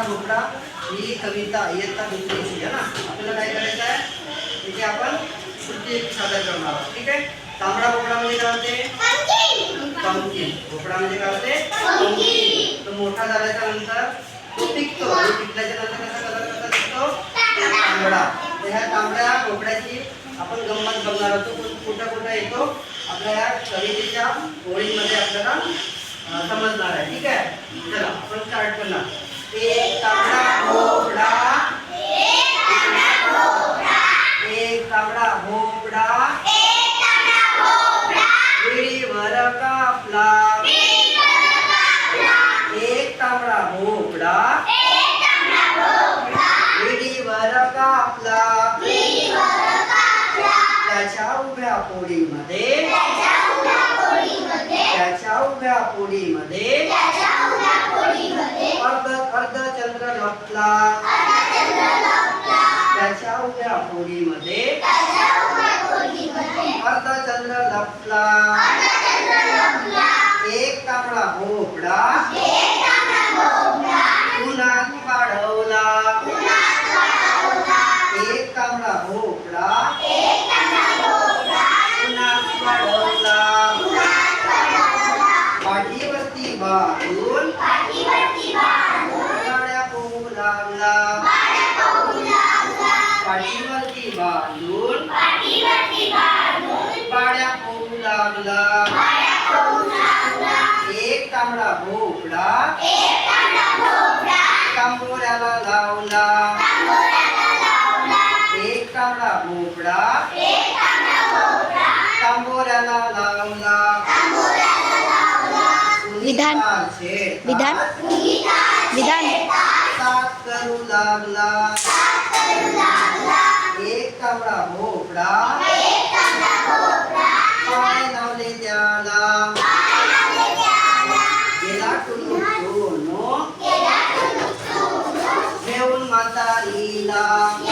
तांबडा भोपळा ही कविता इयत्ता दुसरीची आहे ना. आपल्याला काय करायचं आहे? त्याची आपण कृती सादर करणार आहोत. ठीक आहे? तांबडा म्हणजे काय होते? पंकीन म्हणजे काय होते? पंकीन तो मोठा झाल्याच्यानंतर तो पिकतो. आणि पिकल्याच्या नंतर कसा कलर कसा दिसतो? तांबडा. ह्या तांबड्या भोपळ्याची आपण गंमत बघणार होतो कुठं कुठं कुठं येतो? आपल्या या कवितेच्या ओळींमध्ये आपल्याला समजणार आहे. ठीक आहे? चला आपण स्टार्ट करणार. एक तांबडा भोपळा एक तांबडा भोपळा विहिरीवर कापला एक तांबडा भोपळा विहिरीवर कापला त्याच्या उभ्या पोळीमध्ये त्याच्या उभ्या पोळीमध्ये अर्ध लपला त्याच्या उभ्या खोलीमध्ये. अर्ध चंद्र लपला. एक तांबडा भोपळा. उन्हात वाढवला. एक तांबडा भोपळा. उन्हात वाढवला. पाठीवरती बाजू बांधून. गाड्या पोहू लागला. एक तांबडा भोपळा. तांबोऱ्याला लावला. एक तांबडा भोपळा. तांबोऱ्याला लावला. विधान. विधान. विधान. साथ करू लागला. ગામડા ભોપડા પાય નવલે ત્યાલા કેલા કુલુ સોનો કેલા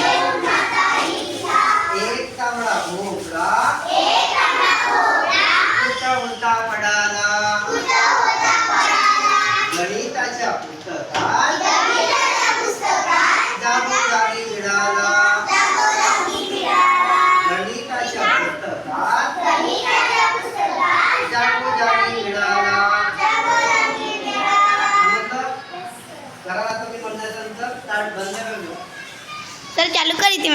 સર ચાલુ કરી હતી